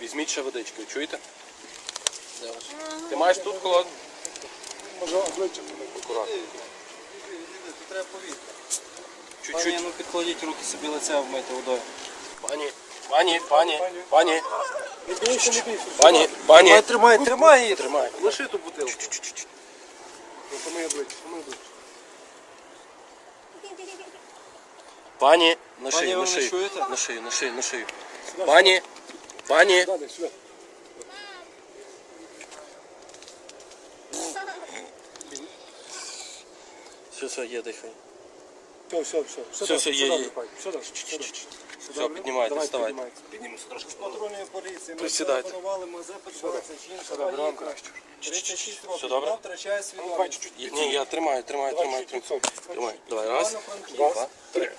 Візьміть ще водички, чуєте? Ти маєш тут холодно? Може обличчя. Акуратно. Треба повітря. Чуть-чуть. Пані, ну підкладіть руки собі лице вмити водою. Пані, пані, пані, пані, Не бійся, не бійся. пані, пані. тримай, тримай її. Тримай. Лиши ту бутилку. Ну, помий обличчя, помий обличчя. Пані, на Пані, шию, ви на мене шию, чуєте? на шию, на шию, на шию. Пані, пані. Все, все, є, дихай. Все, все, все. Все, все, є, є. Все все піднімайте, Давайте, вставайте. піднімайте. Трошки. Патрульної поліції ми Присідайте. телефонували Мазепи 20, жінка Все добре, вам краще. 36 Все років, добре? вона втрачає свідомість. чуть-чуть. Ні, я тримаю, тримаю, тримаю. тримаю. Тримай. Давай, раз, два, три.